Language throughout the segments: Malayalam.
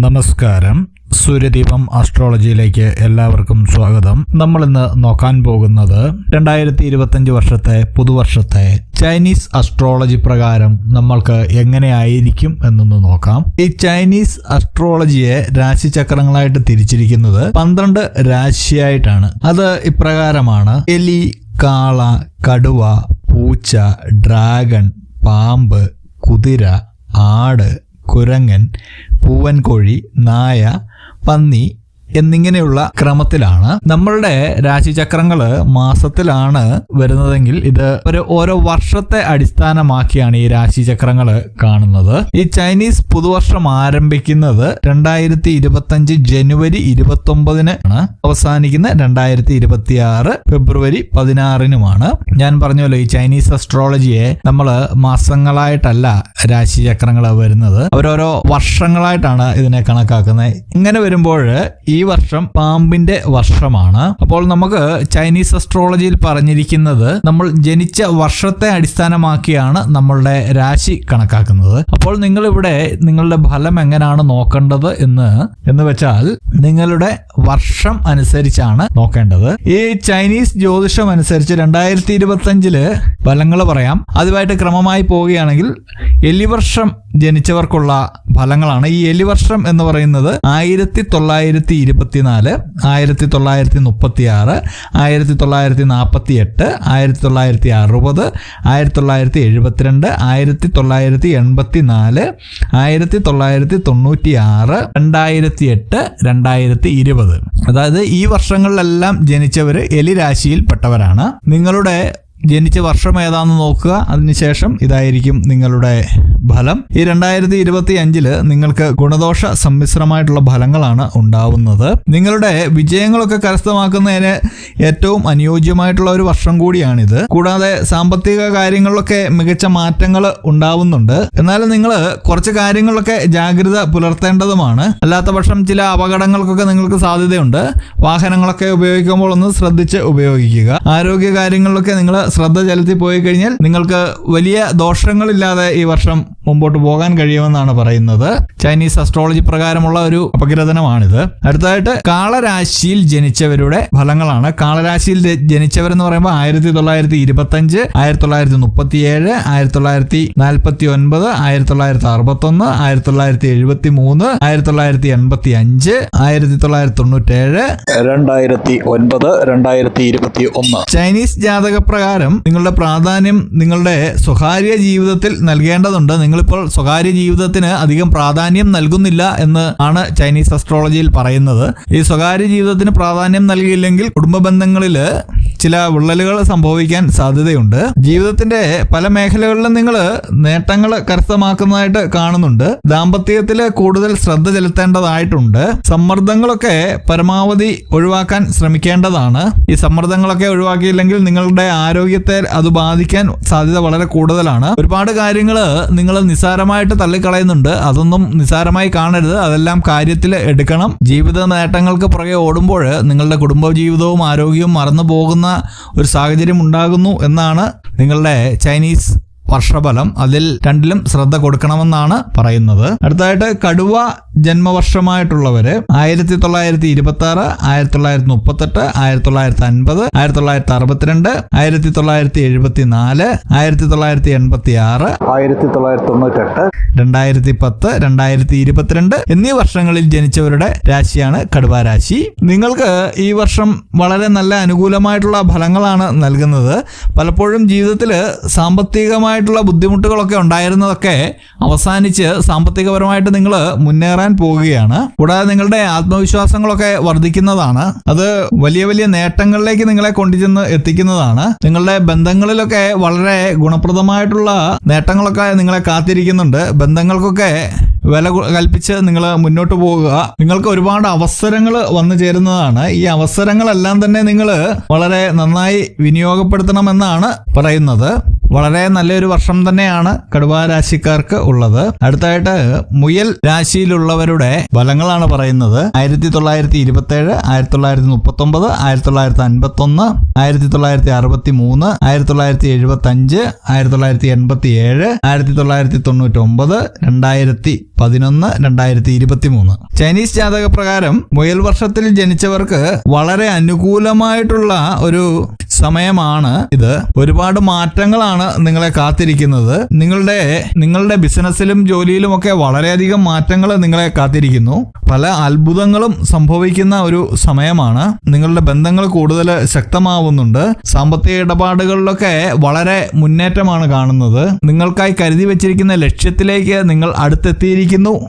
നമസ്കാരം. സൂര്യദീപം ആസ്ട്രോളജിയിലേക്ക് എല്ലാവർക്കും സ്വാഗതം. നമ്മൾ ഇന്ന് നോക്കാൻ പോകുന്നത് രണ്ടായിരത്തി ഇരുപത്തഞ്ച് വർഷത്തെ പുതുവർഷത്തെ ചൈനീസ് അസ്ട്രോളജി പ്രകാരം നമ്മൾക്ക് എങ്ങനെയായിരിക്കും എന്നൊന്ന് നോക്കാം. ഈ ചൈനീസ് അസ്ട്രോളജിയെ രാശിചക്രങ്ങളായിട്ട് തിരിച്ചിരിക്കുന്നത് പന്ത്രണ്ട് രാശിയായിട്ടാണ്. അത് ഇപ്രകാരമാണ്. എലി കാള കടുവ പൂച്ച ഡ്രാഗൺ പാമ്പ് കുതിര ആട് കുരങ്ങൻ പൂവൻകോഴി നായ പന്നി എന്നിങ്ങനെയുള്ള ക്രമത്തിലാണ് നമ്മളുടെ രാശിചക്രങ്ങൾ മാസത്തിലാണ് വരുന്നതെങ്കിൽ ഇത് ഒരു ഓരോ വർഷത്തെ അടിസ്ഥാനമാക്കിയാണ് ഈ രാശിചക്രങ്ങൾ കാണുന്നത്. ഈ ചൈനീസ് പുതുവർഷം ആരംഭിക്കുന്നത് രണ്ടായിരത്തി ഇരുപത്തഞ്ച് ജനുവരി ഇരുപത്തി ഒമ്പതിന് ആണ്. അവസാനിക്കുന്ന രണ്ടായിരത്തി ഇരുപത്തി ഫെബ്രുവരി പതിനാറിനുമാണ്. ഞാൻ പറഞ്ഞല്ലോ ഈ ചൈനീസ് അസ്ട്രോളജിയെ നമ്മൾ മാസങ്ങളായിട്ടല്ല രാശിചക്രങ്ങൾ വരുന്നത്. അവരോരോ വർഷങ്ങളായിട്ടാണ് ഇതിനെ കണക്കാക്കുന്നത്. ഇങ്ങനെ വരുമ്പോൾ ഈ വർഷം പാമ്പിന്റെ വർഷമാണ്. അപ്പോൾ നമുക്ക് ചൈനീസ് അസ്ട്രോളജിയിൽ പറഞ്ഞിരിക്കുന്നത് നമ്മൾ ജനിച്ച വർഷത്തെ അടിസ്ഥാനമാക്കിയാണ് നമ്മളുടെ രാശി കണക്കാക്കുന്നത്. അപ്പോൾ നിങ്ങൾ ഇവിടെ നിങ്ങളുടെ ഫലം എങ്ങനെയാണ് നോക്കേണ്ടത് എന്ന് എന്ന് വെച്ചാൽ നിങ്ങളുടെ വർഷം അനുസരിച്ചാണ് നോക്കേണ്ടത്. ഈ ചൈനീസ് ജ്യോതിഷം അനുസരിച്ച് രണ്ടായിരത്തി ഇരുപത്തി അഞ്ചിൽ ഫലങ്ങൾ പറയാം. അതുമായിട്ട് ക്രമമായി പോവുകയാണെങ്കിൽ എലിവർഷം ജനിച്ചവർക്കുള്ള ഫലങ്ങളാണ്. ഈ എലിവർഷം എന്ന് പറയുന്നത് ആയിരത്തി തൊള്ളായിരത്തി ഇരുപത്തിനാല് ആയിരത്തി തൊള്ളായിരത്തി മുപ്പത്തി ആറ് ആയിരത്തി തൊള്ളായിരത്തി നാൽപ്പത്തി എട്ട് ആയിരത്തി തൊള്ളായിരത്തി അറുപത് ആയിരത്തി തൊള്ളായിരത്തി എഴുപത്തിരണ്ട് ആയിരത്തി തൊള്ളായിരത്തി എൺപത്തി നാല് ആയിരത്തി തൊള്ളായിരത്തി തൊണ്ണൂറ്റി ആറ് രണ്ടായിരത്തി എട്ട് രണ്ടായിരത്തി ഇരുപത് അതായത് ഈ വർഷങ്ങളിലെല്ലാം ജനിച്ചവർ എലിരാശിയിൽപ്പെട്ടവരാണ് നിങ്ങളുടെ ജനിച്ച വർഷം ഏതാണെന്ന് നോക്കുക. അതിനുശേഷം ഇതായിരിക്കും നിങ്ങളുടെ ഫലം. ഈ രണ്ടായിരത്തി ഇരുപത്തി അഞ്ചിൽ നിങ്ങൾക്ക് ഗുണദോഷ സമ്മിശ്രമായിട്ടുള്ള ഫലങ്ങളാണ് ഉണ്ടാവുന്നത്. നിങ്ങളുടെ വിജയങ്ങളൊക്കെ കരസ്ഥമാക്കുന്നതിന് ഏറ്റവും അനുയോജ്യമായിട്ടുള്ള ഒരു വർഷം കൂടിയാണിത്. കൂടാതെ സാമ്പത്തിക കാര്യങ്ങളിലൊക്കെ മികച്ച മാറ്റങ്ങൾ ഉണ്ടാവുന്നുണ്ട്. എന്നാലും നിങ്ങൾ കുറച്ച് കാര്യങ്ങളിലൊക്കെ ജാഗ്രത പുലർത്തേണ്ടതുമാണ്. അല്ലാത്ത പക്ഷം ചില അപകടങ്ങൾക്കൊക്കെ നിങ്ങൾക്ക് സാധ്യതയുണ്ട്. വാഹനങ്ങളൊക്കെ ഉപയോഗിക്കുമ്പോൾ ഒന്ന് ശ്രദ്ധിച്ച് ഉപയോഗിക്കുക. ആരോഗ്യ കാര്യങ്ങളിലൊക്കെ നിങ്ങൾ ശ്രദ്ധ ചെലുത്തി പോയി കഴിഞ്ഞാൽ നിങ്ങൾക്ക് വലിയ ദോഷങ്ങളില്ലാതെ ഈ വർഷം മുമ്പോട്ട് പോകാൻ കഴിയുമെന്നാണ് പറയുന്നത്. ചൈനീസ് അസ്ട്രോളജി പ്രകാരമുള്ള ഒരു അപഗ്രഥനമാണിത്. അടുത്തതായിട്ട് കാളരാശിയിൽ ജനിച്ചവരുടെ ഫലങ്ങളാണ്. കാളരാശിയിൽ ജനിച്ചവർ ജനിച്ചവരെന്ന് പറയുമ്പോൾ ആയിരത്തി തൊള്ളായിരത്തി ഇരുപത്തി അഞ്ച് ആയിരത്തി തൊള്ളായിരത്തി മുപ്പത്തി ഏഴ് ആയിരത്തി തൊള്ളായിരത്തി നാൽപ്പത്തി ഒൻപത് ആയിരത്തി തൊള്ളായിരത്തി അറുപത്തി ഒന്ന് ആയിരത്തി തൊള്ളായിരത്തി എഴുപത്തി മൂന്ന് ആയിരത്തി തൊള്ളായിരത്തി എൺപത്തി അഞ്ച് ആയിരത്തി തൊള്ളായിരത്തി തൊണ്ണൂറ്റേഴ്. രണ്ടായിരത്തി ഒൻപത് രണ്ടായിരത്തി ഇരുപത്തി ഒന്ന് ചൈനീസ് ജാതക പ്രകാരം നിങ്ങളുടെ പ്രാധാന്യം നിങ്ങളുടെ സ്വകാര്യ ജീവിതത്തിൽ നൽകേണ്ടതുണ്ട്. നിങ്ങളിപ്പോൾ സ്വകാര്യ ജീവിതത്തിന് അധികം പ്രാധാന്യം നൽകുന്നില്ല എന്ന് ആണ് ചൈനീസ് അസ്ട്രോളജിയിൽ പറയുന്നത്. ഈ സ്വകാര്യ ജീവിതത്തിന് പ്രാധാന്യം നൽകിയില്ലെങ്കിൽ കുടുംബ ബന്ധങ്ങളിൽ ചില വിള്ളലുകൾ സംഭവിക്കാൻ സാധ്യതയുണ്ട്. ജീവിതത്തിന്റെ പല മേഖലകളിലും നിങ്ങൾ നേട്ടങ്ങൾ കരസ്ഥമാക്കുന്നതായിട്ട് കാണുന്നുണ്ട്. ദാമ്പത്യത്തിൽ കൂടുതൽ ശ്രദ്ധ ചെലുത്തേണ്ടതായിട്ടുണ്ട്. സമ്മർദ്ദങ്ങളൊക്കെ പരമാവധി ഒഴിവാക്കാൻ ശ്രമിക്കേണ്ടതാണ്. ഈ സമ്മർദ്ദങ്ങളൊക്കെ ഒഴിവാക്കിയില്ലെങ്കിൽ നിങ്ങളുടെ ആരോഗ്യത്തെ അത് ബാധിക്കാൻ സാധ്യത വളരെ കൂടുതലാണ്. ഒരുപാട് കാര്യങ്ങൾ നിങ്ങൾ നിസ്സാരമായിട്ട് തള്ളിക്കളയുന്നുണ്ട്. അതൊന്നും നിസ്സാരമായി കാണരുത്. അതെല്ലാം കാര്യത്തിൽ എടുക്കണം. ജീവിത നേട്ടങ്ങൾക്ക് പുറകെ ഓടുമ്പോൾ നിങ്ങളുടെ കുടുംബ ജീവിതവും ആരോഗ്യവും മറന്നു പോകുന്ന ഒരു സാഹചര്യം ഉണ്ടാകുന്നു എന്നാണ് നിങ്ങളുടെ ചൈനീസ് വർഷഫലം അതിൽ രണ്ടിലും ശ്രദ്ധ കൊടുക്കണമെന്നാണ് പറയുന്നത്. അടുത്തായിട്ട് കടുവ ജന്മവർഷമായിട്ടുള്ളവര് ആയിരത്തി തൊള്ളായിരത്തി ഇരുപത്തി ആറ് ആയിരത്തി തൊള്ളായിരത്തി മുപ്പത്തെട്ട് ആയിരത്തി തൊള്ളായിരത്തി അൻപത് ആയിരത്തി തൊള്ളായിരത്തി അറുപത്തിരണ്ട് ആയിരത്തി തൊള്ളായിരത്തി എഴുപത്തി നാല് ആയിരത്തി തൊള്ളായിരത്തി എൺപത്തി ആറ് ആയിരത്തി തൊള്ളായിരത്തി തൊണ്ണൂറ്റെട്ട് രണ്ടായിരത്തി പത്ത് രണ്ടായിരത്തി ഇരുപത്തിരണ്ട് എന്നീ വർഷങ്ങളിൽ ജനിച്ചവരുടെ രാശിയാണ് കടുവ രാശി നിങ്ങൾക്ക് ഈ വർഷം വളരെ നല്ല അനുകൂലമായിട്ടുള്ള ഫലങ്ങളാണ് നൽകുന്നത്. പലപ്പോഴും ജീവിതത്തിൽ സാമ്പത്തികമായിട്ടുള്ള ബുദ്ധിമുട്ടുകളൊക്കെ ഉണ്ടായിരുന്നതൊക്കെ അവസാനിച്ച് സാമ്പത്തികപരമായിട്ട് നിങ്ങൾ മുന്നേറാൻ പോവുകയാണ്. കൂടാതെ നിങ്ങളുടെ ആത്മവിശ്വാസങ്ങളൊക്കെ വർദ്ധിക്കുന്നതാണ്. അത് വലിയ വലിയ നേട്ടങ്ങളിലേക്ക് നിങ്ങളെ കൊണ്ടുചെന്ന് എത്തിക്കുന്നതാണ്. നിങ്ങളുടെ ബന്ധങ്ങളിലൊക്കെ വളരെ ഗുണപ്രദമായിട്ടുള്ള നേട്ടങ്ങളൊക്കെ നിങ്ങളെ കാത്തിരിക്കുന്നുണ്ട്. ബന്ധങ്ങൾക്കൊക്കെ വില കൽപ്പിച്ച് നിങ്ങൾ മുന്നോട്ട് പോകുക നിങ്ങൾക്ക് ഒരുപാട് അവസരങ്ങൾ വന്നു ചേരുന്നതാണ്. ഈ അവസരങ്ങളെല്ലാം തന്നെ നിങ്ങൾ വളരെ നന്നായി വിനിയോഗപ്പെടുത്തണമെന്നാണ് പറയുന്നത്. വളരെ നല്ലൊരു വർഷം തന്നെയാണ് കടുവ രാശിക്കാർക്ക് ഉള്ളത്. അടുത്തായിട്ട് മുയൽ രാശിയിലുള്ളവരുടെ ഫലങ്ങളാണ് പറയുന്നത്. ആയിരത്തി തൊള്ളായിരത്തി ഇരുപത്തി ഏഴ് ആയിരത്തി തൊള്ളായിരത്തി മുപ്പത്തി ഒമ്പത് ആയിരത്തി തൊള്ളായിരത്തി അൻപത്തി ഒന്ന് ആയിരത്തി തൊള്ളായിരത്തി അറുപത്തി മൂന്ന് ആയിരത്തി തൊള്ളായിരത്തി എഴുപത്തി അഞ്ച് ആയിരത്തി തൊള്ളായിരത്തി എൺപത്തി ഏഴ് ആയിരത്തി തൊള്ളായിരത്തി തൊണ്ണൂറ്റി ഒമ്പത് രണ്ടായിരത്തി പതിനൊന്ന് രണ്ടായിരത്തി ഇരുപത്തി മൂന്ന് ചൈനീസ് ജാതക പ്രകാരം മുയൽ വർഷത്തിൽ ജനിച്ചവർക്ക് വളരെ അനുകൂലമായിട്ടുള്ള ഒരു സമയമാണ് ഇത്. ഒരുപാട് മാറ്റങ്ങളാണ് നിങ്ങളെ കാത്തിരിക്കുന്നത് നിങ്ങളുടെ നിങ്ങളുടെ ബിസിനസ്സിലും ജോലിയിലും ഒക്കെ വളരെയധികം മാറ്റങ്ങൾ നിങ്ങളെ കാത്തിരിക്കുന്നു. പല അത്ഭുതങ്ങളും സംഭവിക്കുന്ന ഒരു സമയമാണ്. നിങ്ങളുടെ ബന്ധങ്ങൾ കൂടുതൽ ശക്തമാവുന്നുണ്ട്. സാമ്പത്തിക ഇടപാടുകളിലൊക്കെ വളരെ മുന്നേറ്റമാണ് കാണുന്നത്. നിങ്ങൾക്കായി കരുതി വെച്ചിരിക്കുന്ന ലക്ഷ്യത്തിലേക്ക് നിങ്ങൾ അടുത്തെത്തിയിരിക്കുന്നു.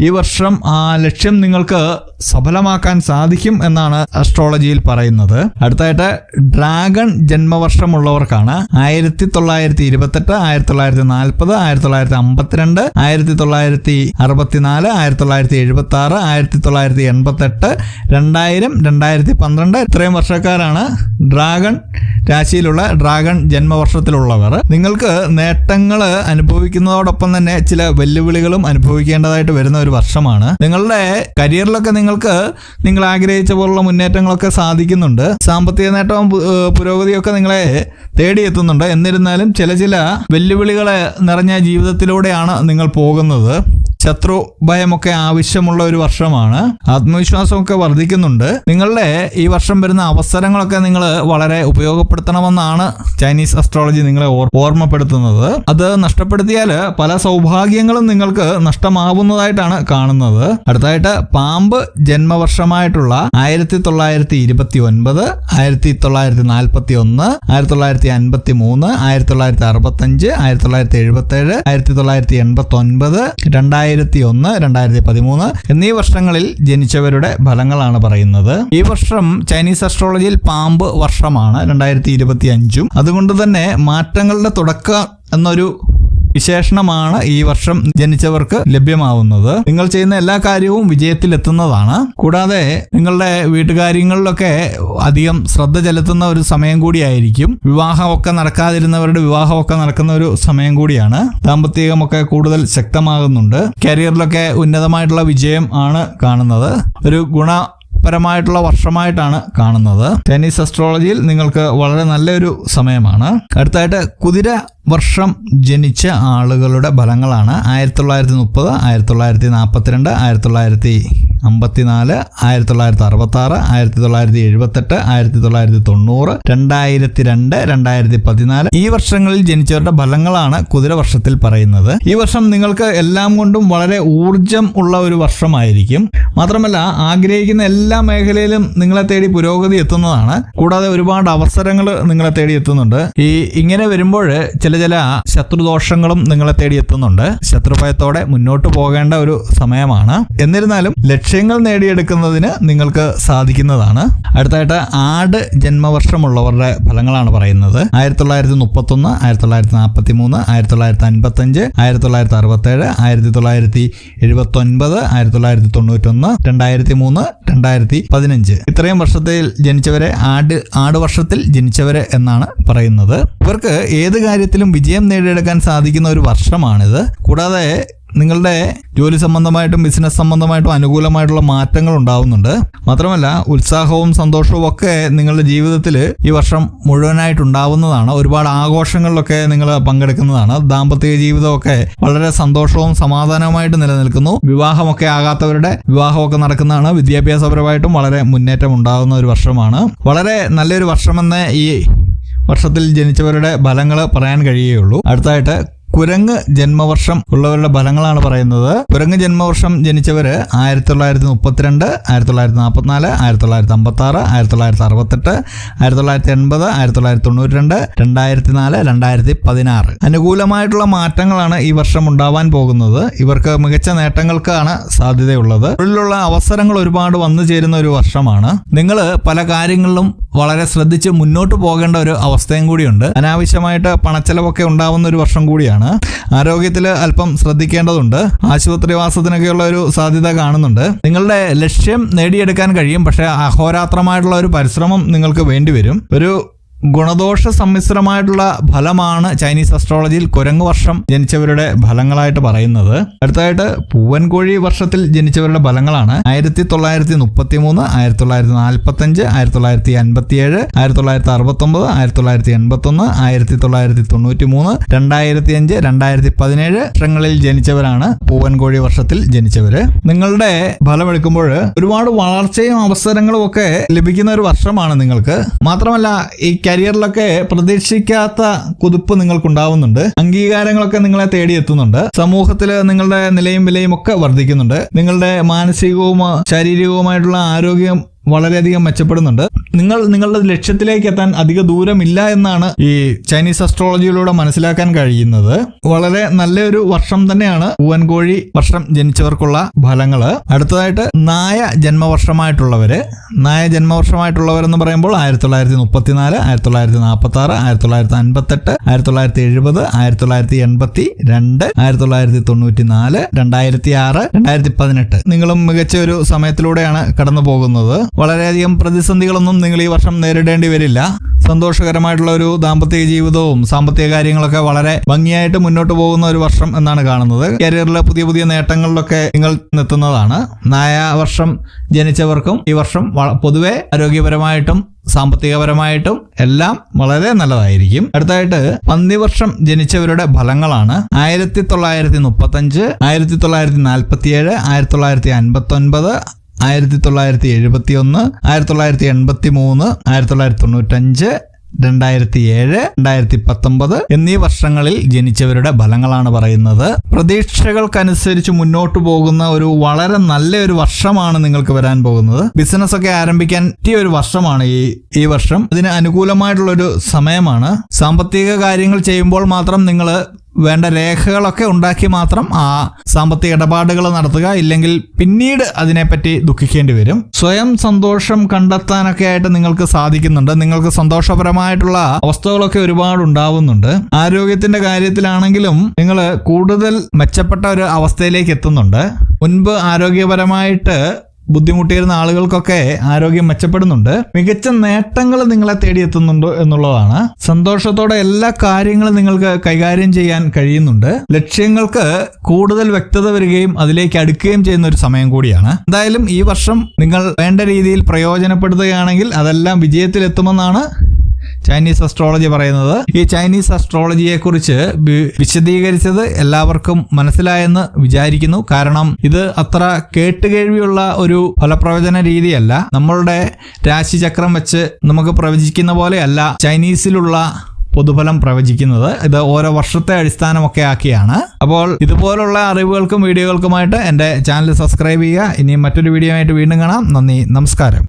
ഈ വർഷം ആ ലക്ഷ്യം നിങ്ങൾക്ക് സഫലമാക്കാൻ സാധിക്കും എന്നാണ് അസ്ട്രോളജിയിൽ പറയുന്നത്. അടുത്തായിട്ട് ഡ്രാഗൺ ജന്മവർഷമുള്ളവർക്കാണ് ആയിരത്തി തൊള്ളായിരത്തി ഇരുപത്തെട്ട് ആയിരത്തി തൊള്ളായിരത്തി നാൽപ്പത് ആയിരത്തി തൊള്ളായിരത്തി അമ്പത്തിരണ്ട് ആയിരത്തി തൊള്ളായിരത്തി അറുപത്തിനാല് ആയിരത്തി തൊള്ളായിരത്തി എഴുപത്തി ആറ് ആയിരത്തി തൊള്ളായിരത്തി എൺപത്തെട്ട് രണ്ടായിരം രണ്ടായിരത്തി പന്ത്രണ്ട് ഇത്രയും വർഷക്കാരാണ് ഡ്രാഗൺ രാശിയിലുള്ള ഡ്രാഗൺ ജന്മവർഷത്തിലുള്ളവർ. നിങ്ങൾക്ക് നേട്ടങ്ങൾ അനുഭവിക്കുന്നതോടൊപ്പം തന്നെ ചില വെല്ലുവിളികളും അനുഭവിക്കേണ്ടതായിട്ട് വരുന്ന ഒരു വർഷമാണ്. നിങ്ങളുടെ കരിയറിലൊക്കെ നിങ്ങൾക്ക് നിങ്ങൾ ആഗ്രഹിച്ച പോലുള്ള മുന്നേറ്റങ്ങളൊക്കെ സാധിക്കുന്നുണ്ട്. സാമ്പത്തിക നേട്ടവും പുരോഗതിയൊക്കെ നിങ്ങളെ തേടിയെത്തുന്നുണ്ട്. എന്നിരുന്നാലും ചില ചില വെല്ലുവിളികളെ നിറഞ്ഞ ജീവിതത്തിലൂടെയാണ് നിങ്ങൾ പോകുന്നത്. ശത്രു ഭയമൊക്കെ ആവശ്യമുള്ള ഒരു വർഷമാണ്. ആത്മവിശ്വാസമൊക്കെ വർദ്ധിക്കുന്നുണ്ട്. നിങ്ങളുടെ ഈ വർഷം വരുന്ന അവസരങ്ങളൊക്കെ നിങ്ങൾ വളരെ ഉപയോഗപ്പെടുത്തണമെന്നാണ് ചൈനീസ് അസ്ട്രോളജി നിങ്ങളെ ഓർ- ഓർമ്മപ്പെടുത്തുന്നത്. അത് നഷ്ടപ്പെടുത്തിയാൽ പല സൗഭാഗ്യങ്ങളും നിങ്ങൾക്ക് നഷ്ടമാവുന്നതായിട്ടാണ് കാണുന്നത്. അടുത്തായിട്ട് പാമ്പ് ജന്മവർഷമായിട്ടുള്ള ആയിരത്തി തൊള്ളായിരത്തി ഇരുപത്തി ഒൻപത് ആയിരത്തി തൊള്ളായിരത്തി നാൽപ്പത്തി ഒന്ന് ആയിരത്തി തൊള്ളായിരത്തി അൻപത്തി മൂന്ന് ആയിരത്തി തൊള്ളായിരത്തി അറുപത്തി അഞ്ച് ആയിരത്തി തൊള്ളായിരത്തി എഴുപത്തി ഏഴ് ആയിരത്തി തൊള്ളായിരത്തി എൺപത്തി ഒൻപത് രണ്ടായിരത്തി ഒന്ന് രണ്ടായിരത്തി പതിമൂന്ന് എന്നീ വർഷങ്ങളിൽ ജനിച്ചവരുടെ ഫലങ്ങളാണ് പറയുന്നത്. ഈ വർഷം ചൈനീസ് അസ്ട്രോളജിയിൽ പാമ്പ് വർഷമാണ് രണ്ടായിരത്തി ഇരുപത്തി അഞ്ചും അതുകൊണ്ട് തന്നെ മാറ്റങ്ങളുടെ തുടക്കം എന്നൊരു വിശേഷണമാണ് ഈ വർഷം ജനിച്ചവർക്ക് ലഭ്യമാവുന്നത്. നിങ്ങൾ ചെയ്യുന്ന എല്ലാ കാര്യവും വിജയത്തിലെത്തുന്നതാണ്. കൂടാതെ നിങ്ങളുടെ വീട്ടുകാര്യങ്ങളിലൊക്കെ അധികം ശ്രദ്ധ ചെലുത്തുന്ന ഒരു സമയം കൂടിയായിരിക്കും. വിവാഹമൊക്കെ നടക്കാതിരുന്നവരുടെ വിവാഹമൊക്കെ നടക്കുന്ന ഒരു സമയം കൂടിയാണ്. ദാമ്പത്തികമൊക്കെ കൂടുതൽ ശക്തമാകുന്നുണ്ട്. കരിയറിലൊക്കെ ഉന്നതമായിട്ടുള്ള വിജയം ആണ് കാണുന്നത്. ഒരു ഗുണ പരമായിട്ടുള്ള വർഷമായിട്ടാണ് കാണുന്നത്. ടെന്നീസ് അസ്ട്രോളജിയിൽ നിങ്ങൾക്ക് വളരെ നല്ലൊരു സമയമാണ്. അടുത്തായിട്ട് കുതിര വർഷം ജനിച്ച ആളുകളുടെ ഫലങ്ങളാണ് ആയിരത്തി തൊള്ളായിരത്തി മുപ്പത് ആയിരത്തി തൊള്ളായിരത്തി നാൽപ്പത്തിരണ്ട് ആയിരത്തി തൊള്ളായിരത്തി അമ്പത്തിനാല് ആയിരത്തി തൊള്ളായിരത്തി അറുപത്താറ് ആയിരത്തി തൊള്ളായിരത്തി എഴുപത്തെട്ട് ആയിരത്തി തൊള്ളായിരത്തി തൊണ്ണൂറ് രണ്ടായിരത്തി രണ്ട് രണ്ടായിരത്തി പതിനാല് ഈ വർഷങ്ങളിൽ ജനിച്ചവരുടെ ഫലങ്ങളാണ് കുതിര വർഷത്തിൽ പറയുന്നത്. ഈ വർഷം നിങ്ങൾക്ക് എല്ലാം കൊണ്ടും വളരെ ഊർജം ഉള്ള ഒരു വർഷമായിരിക്കും. മാത്രമല്ല ആഗ്രഹിക്കുന്ന എല്ലാ മേഖലയിലും നിങ്ങളെ തേടി പുരോഗതി എത്തുന്നതാണ്. കൂടാതെ ഒരുപാട് അവസരങ്ങൾ നിങ്ങളെ തേടി എത്തുന്നുണ്ട്. ഈ ഇങ്ങനെ വരുമ്പോൾ ചില ചില ശത്രുദോഷങ്ങളും നിങ്ങളെ തേടി എത്തുന്നുണ്ട്. ശത്രുഭയത്തോടെ മുന്നോട്ട് പോകേണ്ട ഒരു സമയമാണ്. എന്നിരുന്നാലും ലക്ഷ്യങ്ങൾ നേടിയെടുക്കുന്നതിന് നിങ്ങൾക്ക് സാധിക്കുന്നതാണ്. അടുത്തായിട്ട് ആട് ജന്മവർഷമുള്ളവരുടെ ഫലങ്ങളാണ് പറയുന്നത്. ആയിരത്തി തൊള്ളായിരത്തി മുപ്പത്തി ഒന്ന് ആയിരത്തി തൊള്ളായിരത്തി നാൽപ്പത്തി മൂന്ന് ആയിരത്തി തൊള്ളായിരത്തി അൻപത്തി അഞ്ച് ആയിരത്തി തൊള്ളായിരത്തി അറുപത്തേഴ് ആയിരത്തി തൊള്ളായിരത്തി എഴുപത്തി ഒൻപത് ആയിരത്തി തൊള്ളായിരത്തി തൊണ്ണൂറ്റൊന്ന് രണ്ടായിരത്തി മൂന്ന് രണ്ടായിരത്തി പതിനഞ്ച് ഇത്രയും വർഷത്തിൽ ജനിച്ചവരെ ആട് ആട് വർഷത്തിൽ ജനിച്ചവരെ എന്നാണ് പറയുന്നത്. ഇവർക്ക് ഏത് കാര്യത്തിലും വിജയം നേടിയെടുക്കാൻ സാധിക്കുന്ന ഒരു വർഷമാണിത്. കൂടാതെ നിങ്ങളുടെ ജോലി സംബന്ധമായിട്ടും ബിസിനസ് സംബന്ധമായിട്ടും അനുകൂലമായിട്ടുള്ള മാറ്റങ്ങൾ ഉണ്ടാവുന്നുണ്ട്. മാത്രമല്ല ഉത്സാഹവും സന്തോഷവും ഒക്കെ നിങ്ങളുടെ ജീവിതത്തിൽ ഈ വർഷം മുഴുവനായിട്ട് ഉണ്ടാവുന്നതാണ്. ഒരുപാട് ആഘോഷങ്ങളിലൊക്കെ നിങ്ങൾ പങ്കെടുക്കുന്നതാണ്. ദാമ്പത്യ ജീവിതമൊക്കെ വളരെ സന്തോഷവും സമാധാനവുമായിട്ട് നിലനിൽക്കുന്നു. വിവാഹമൊക്കെ ആകാത്തവരുടെ വിവാഹമൊക്കെ നടക്കുന്നതാണ്. വിദ്യാഭ്യാസപരമായിട്ടും വളരെ മുന്നേറ്റം ഉണ്ടാകുന്ന ഒരു വർഷമാണ്. വളരെ നല്ലൊരു വർഷമെന്ന് ഈ വർഷത്തിൽ ജനിച്ചവരുടെ ഫലങ്ങൾ പറയാൻ കഴിയുകയുള്ളൂ. അടുത്തായിട്ട് കുരങ്ങ് ജന്മവർഷം ഉള്ളവരുടെ ഫലങ്ങളാണ് പറയുന്നത്. കുരങ്ങ് ജന്മവർഷം ജനിച്ചവര് ആയിരത്തി തൊള്ളായിരത്തി മുപ്പത്തിരണ്ട് ആയിരത്തി തൊള്ളായിരത്തി നാൽപ്പത്തിനാല് ആയിരത്തി തൊള്ളായിരത്തി അമ്പത്തി ആറ് ആയിരത്തി തൊള്ളായിരത്തി അറുപത്തെട്ട് ആയിരത്തി തൊള്ളായിരത്തി എൺപത് ആയിരത്തി തൊള്ളായിരത്തി തൊണ്ണൂറ്റി രണ്ട് രണ്ടായിരത്തി നാല് രണ്ടായിരത്തി പതിനാറ് അനുകൂലമായിട്ടുള്ള മാറ്റങ്ങളാണ് ഈ വർഷം ഉണ്ടാവാൻ പോകുന്നത്. ഇവർക്ക് മികച്ച നേട്ടങ്ങൾക്കാണ് സാധ്യതയുള്ളത്. തൊഴിലുള്ള അവസരങ്ങൾ ഒരുപാട് വന്നു ചേരുന്ന ഒരു വർഷമാണ്. നിങ്ങൾ പല കാര്യങ്ങളിലും വളരെ ശ്രദ്ധിച്ച് മുന്നോട്ട് പോകേണ്ട ഒരു അവസ്ഥയും കൂടിയുണ്ട്. അനാവശ്യമായിട്ട് പണച്ചെലവൊക്കെ ഉണ്ടാവുന്ന ഒരു വർഷം കൂടിയാണ്. ആരോഗ്യത്തിൽ അല്പം ശ്രദ്ധിക്കേണ്ടതുണ്ട്. ആശുപത്രിവാസത്തിനൊക്കെയുള്ള ഒരു സാധ്യത കാണുന്നുണ്ട്. നിങ്ങളുടെ ലക്ഷ്യം നേടിയെടുക്കാൻ കഴിയും പക്ഷേ അഹോരാത്രമായിട്ടുള്ള ഒരു പരിശ്രമം നിങ്ങൾക്ക് വേണ്ടിവരും. ഒരു ഗുണദോഷ സമ്മിശ്രമായിട്ടുള്ള ഫലമാണ് ചൈനീസ് അസ്ട്രോളജിയിൽ കുരങ്ങ് വർഷം ജനിച്ചവരുടെ ഫലങ്ങളായിട്ട് പറയുന്നത്. അടുത്തതായിട്ട് പൂവൻകോഴി വർഷത്തിൽ ജനിച്ചവരുടെ ഫലങ്ങളാണ്. ആയിരത്തി തൊള്ളായിരത്തി മുപ്പത്തി മൂന്ന് ആയിരത്തി തൊള്ളായിരത്തി നാൽപ്പത്തി അഞ്ച് ആയിരത്തി തൊള്ളായിരത്തി അൻപത്തി ഏഴ് ആയിരത്തി തൊള്ളായിരത്തി അറുപത്തി ഒമ്പത് ആയിരത്തി തൊള്ളായിരത്തി എൺപത്തി ഒന്ന് ആയിരത്തി തൊള്ളായിരത്തി തൊണ്ണൂറ്റി മൂന്ന് രണ്ടായിരത്തി അഞ്ച് രണ്ടായിരത്തി പതിനേഴ് വർഷങ്ങളിൽ ജനിച്ചവരാണ് പൂവൻകോഴി വർഷത്തിൽ ജനിച്ചവര്. നിങ്ങളുടെ ഫലമെടുക്കുമ്പോൾ ഒരുപാട് വളർച്ചയും അവസരങ്ങളും ഒക്കെ ലഭിക്കുന്ന ഒരു വർഷമാണ് നിങ്ങൾക്ക്. മാത്രമല്ല ഈ കരിയറിലൊക്കെ പ്രതീക്ഷിക്കാത്ത കുതിപ്പ് നിങ്ങൾക്കുണ്ടാവുന്നുണ്ട്. അംഗീകാരങ്ങളൊക്കെ നിങ്ങളെ തേടിയെത്തുന്നുണ്ട്. സമൂഹത്തിൽ നിങ്ങളുടെ നിലയും വിലയും ഒക്കെ വർദ്ധിക്കുന്നുണ്ട്. നിങ്ങളുടെ മാനസികവും ശാരീരികവുമായിട്ടുള്ള ആരോഗ്യം വളരെയധികം മെച്ചപ്പെടുന്നുണ്ട്. നിങ്ങൾ നിങ്ങളുടെ ലക്ഷ്യത്തിലേക്ക് എത്താൻ അധിക ദൂരമില്ല എന്നാണ് ഈ ചൈനീസ് അസ്ട്രോളജിയിലൂടെ മനസ്സിലാക്കാൻ കഴിയുന്നത്. വളരെ നല്ലൊരു വർഷം തന്നെയാണ് പൂവൻകോഴി വർഷം ജനിച്ചവർക്കുള്ള ഫലങ്ങൾ. അടുത്തതായിട്ട് നായ ജന്മവർഷമായിട്ടുള്ളവര്. നായ ജന്മവർഷമായിട്ടുള്ളവർ എന്ന് പറയുമ്പോൾ ആയിരത്തി തൊള്ളായിരത്തി മുപ്പത്തിനാല് ആയിരത്തി തൊള്ളായിരത്തി നാൽപ്പത്തി ആറ് ആയിരത്തി തൊള്ളായിരത്തി അൻപത്തെട്ട് ആയിരത്തി തൊള്ളായിരത്തി എഴുപത് ആയിരത്തി തൊള്ളായിരത്തി എൺപത്തി രണ്ട് ആയിരത്തി തൊള്ളായിരത്തി തൊണ്ണൂറ്റി നാല് രണ്ടായിരത്തി ആറ് രണ്ടായിരത്തി പതിനെട്ട് നിങ്ങളും മികച്ച ഒരു സമയത്തിലൂടെയാണ് കടന്നു പോകുന്നത് വളരെയധികം പ്രതിസന്ധികളൊന്നും നിങ്ങൾ ഈ വർഷം നേരിടേണ്ടി വരില്ല. സന്തോഷകരമായിട്ടുള്ള ഒരു ദാമ്പത്യ ജീവിതവും സാമ്പത്തിക കാര്യങ്ങളൊക്കെ വളരെ ഭംഗിയായിട്ട് മുന്നോട്ട് പോകുന്ന ഒരു വർഷം എന്നാണ് കാണുന്നത്. കരിയറിലെ പുതിയ പുതിയ നേട്ടങ്ങളിലൊക്കെ നിങ്ങൾ എത്തുന്നതാണ്. നായ വർഷം ജനിച്ചവർക്കും ഈ വർഷം പൊതുവെ ആരോഗ്യപരമായിട്ടും സാമ്പത്തികപരമായിട്ടും എല്ലാം വളരെ നല്ലതായിരിക്കും. അടുത്തായിട്ട് പന്തിവർഷം ജനിച്ചവരുടെ ഫലങ്ങളാണ്. ആയിരത്തി തൊള്ളായിരത്തി മുപ്പത്തഞ്ച് ആയിരത്തി തൊള്ളായിരത്തി നാൽപ്പത്തിയേഴ് ആയിരത്തി തൊള്ളായിരത്തി അൻപത്തി ഒൻപത് ആയിരത്തി തൊള്ളായിരത്തി എഴുപത്തി ഒന്ന് ആയിരത്തി തൊള്ളായിരത്തി എൺപത്തി മൂന്ന് ആയിരത്തി തൊള്ളായിരത്തി തൊണ്ണൂറ്റഞ്ച് രണ്ടായിരത്തി ഏഴ് രണ്ടായിരത്തി പത്തൊമ്പത് എന്നീ വർഷങ്ങളിൽ ജനിച്ചവരുടെ ഫലങ്ങളാണ് പറയുന്നത്. പ്രതീക്ഷകൾക്കനുസരിച്ച് മുന്നോട്ട് പോകുന്ന ഒരു വളരെ നല്ല ഒരു വർഷമാണ് നിങ്ങൾക്ക് വരാൻ പോകുന്നത്. ബിസിനസ് ഒക്കെ ആരംഭിക്കാൻ പറ്റിയ ഒരു വർഷമാണ് ഈ ഈ വർഷം. അതിന് അനുകൂലമായിട്ടുള്ള ഒരു സമയമാണ്. സാമ്പത്തിക കാര്യങ്ങൾ ചെയ്യുമ്പോൾ മാത്രം നിങ്ങൾ വേണ്ട രേഖകളൊക്കെ ഉണ്ടാക്കി മാത്രം ആ സാമ്പത്തിക ഇടപാടുകൾ നടത്തുക ഇല്ലെങ്കിൽ പിന്നീട് അതിനെപ്പറ്റി ദുഃഖിക്കേണ്ടി വരും. സ്വയം സന്തോഷം കണ്ടെത്താനൊക്കെ ആയിട്ട് നിങ്ങൾക്ക് സാധിക്കുന്നുണ്ട്. നിങ്ങൾക്ക് സന്തോഷപരമായിട്ടുള്ള അവസ്ഥകളൊക്കെ ഒരുപാട് ഉണ്ടാവുന്നുണ്ട്. ആരോഗ്യത്തിന്റെ കാര്യത്തിലാണെങ്കിലും നിങ്ങൾ കൂടുതൽ മെച്ചപ്പെട്ട ഒരു അവസ്ഥയിലേക്ക് എത്തുന്നുണ്ട്. മുൻപ് ആരോഗ്യപരമായിട്ട് ബുദ്ധിമുട്ടിയിരുന്ന ആളുകൾക്കൊക്കെ ആരോഗ്യം മെച്ചപ്പെടുന്നുണ്ട്. മികച്ച നേട്ടങ്ങൾ നിങ്ങളെ തേടിയെത്തുന്നുണ്ടോ എന്നുള്ളതാണ്. സന്തോഷത്തോടെ എല്ലാ കാര്യങ്ങളും നിങ്ങൾക്ക് കൈകാര്യം ചെയ്യാൻ കഴിയുന്നുണ്ട്. ലക്ഷ്യങ്ങൾക്ക് കൂടുതൽ വ്യക്തത വരികയും അതിലേക്ക് അടുക്കുകയും ചെയ്യുന്ന ഒരു സമയം കൂടിയാണ്. എന്തായാലും ഈ വർഷം നിങ്ങൾ വേണ്ട രീതിയിൽ പ്രയോജനപ്പെടുത്തുകയാണെങ്കിൽ അതെല്ലാം വിജയത്തിലെത്തുമെന്നാണ് ചൈനീസ് അസ്ട്രോളജി പറയുന്നത് ഈ ചൈനീസ് അസ്ട്രോളജിയെ കുറിച്ച് വിശദീകരിച്ചത് എല്ലാവർക്കും മനസ്സിലായെന്ന് വിചാരിക്കുന്നു. കാരണം ഇത് അത്ര കേട്ടുകേഴ്വിയുള്ള ഒരു ഫലപ്രവചന രീതിയല്ല. നമ്മളുടെ രാശിചക്രം വെച്ച് നമുക്ക് പ്രവചിക്കുന്ന പോലെയല്ല ചൈനീസിലുള്ള പൊതുഫലം പ്രവചിക്കുന്നത്. ഇത് ഓരോ വർഷത്തെ അടിസ്ഥാനമൊക്കെ ആക്കിയാണ്. അപ്പോൾ ഇതുപോലുള്ള അറിവുകൾക്കും വീഡിയോകൾക്കുമായിട്ട് എന്റെ ചാനൽ സബ്സ്ക്രൈബ് ചെയ്യുക. ഇനിയും മറ്റൊരു വീഡിയോ ആയിട്ട് വീണ്ടും കാണാം. നന്ദി നമസ്കാരം.